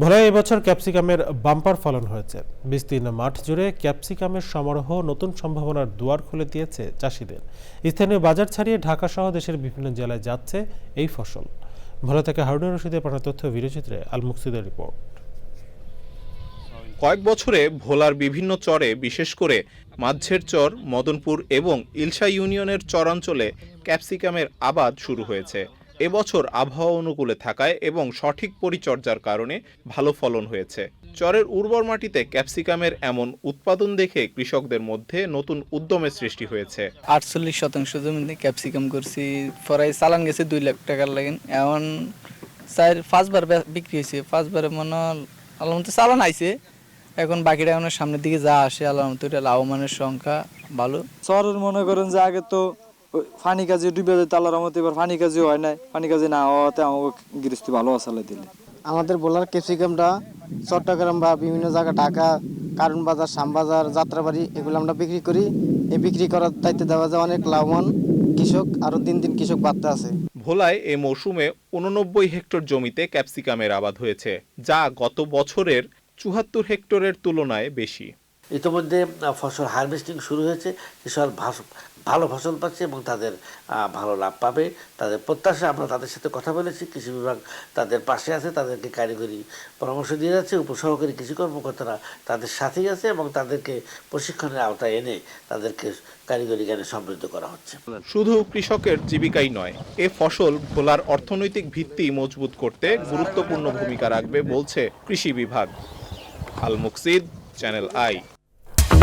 ভোলায় এবছর ক্যাপসিকামের বাম্পার ফলন হয়েছে। বিস্তীর্ণ মাঠ জুড়ে ক্যাপসিকামের সমারোহ নতুন সম্ভাবনার দুয়ার খুলে দিয়েছে চাষিদের। স্থানীয় বাজার ছাড়িয়ে ঢাকা সহ দেশের বিভিন্ন জেলায় যাচ্ছে এই ফসল। ভোলা থেকে হারুন রশিদের পাঠানো তথ্য ভিডিওচিত্রে আল মুকসিদের রিপোর্ট। কয়েক বছরে ভোলার বিভিন্ন চরে, বিশেষ করে মাঝের চর, মদনপুর এবং ইলশা ইউনিয়নের চরাঞ্চলে ক্যাপসিকামের আবাদ শুরু হয়েছে। এবছর আবহাওয়া অনুকূলে থাকায় এবং সঠিক পরিচর্যার কারণে ভালো ফলন হয়েছে। চরের উর্বর মাটিতে ক্যাপসিকামের এমন উৎপাদন দেখে কৃষকদের মধ্যে নতুন উদ্যমের সৃষ্টি হয়েছে। আটচল্লিশ শতাংশ জমিতে ক্যাপসিকাম করছি পরে চালান গেছে দুই লাখ টাকার লাগেন এমন চার পাঁচবার বিক্রি হয়েছে পাঁচবারে মনে আল্লাহ চালান আইছে। এখন বাকিটা এখন সামনের দিকে যা আসে আল্লাহ মতো এটা লাভবানের সংখ্যা ভালো। শহরের মনে করেন যে আগে তো ফানি কাজে ডুবে যেত আল্লাহর মতো এবার ফানি কাজে হয় নাই। ফানি কাজে না হওয়াতে আমাকে গৃহস্থী ভালো আসালে দিলে। আমাদের বোলার ক্যাপসিকামটা চট্টগ্রাম বা বিভিন্ন জায়গা ঢাকা কারণ বাজার শ্যামবাজার যাত্রাবাড়ি এগুলো আমরা বিক্রি করি। এই বিক্রি করার দায়িত্বে দেওয়া যায় অনেক লাভবান কৃষক আরও দিন দিন কৃষক বাড়তে আছে। ভোলায় এ মৌসুমে উননব্বই হেক্টর জমিতে ক্যাপসিকামের আবাদ হয়েছে যা গত বছরের চুহাত্তর হেক্টরের তুলনায় বেশি। ইতিমধ্যে ফসল হারভেস্টিং শুরু হয়েছে। কৃষক ভালো ফসল পাচ্ছে এবং তাদের ভালো লাভ পাবে। তাদের প্রত্যাশা, আমরা তাদের সাথে কথা বলেছি। কৃষি বিভাগ তাদের পাশে আছে, তাদেরকে কারিগরি পরামর্শ দিয়ে যাচ্ছে। উপসহকারী কৃষি কর্মকর্তারা তাদের সাথেই আছে এবং তাদেরকে প্রশিক্ষণের আওতায় এনে তাদেরকে কারিগরি জ্ঞানে সমৃদ্ধ করা হচ্ছে। শুধু কৃষকের জীবিকাই নয়, এ ফসল ভোলার অর্থনৈতিক ভিত্তি মজবুত করতে গুরুত্বপূর্ণ ভূমিকা রাখবে বলছে কৃষি বিভাগ। আল মুকসিদ চ্যানেল আই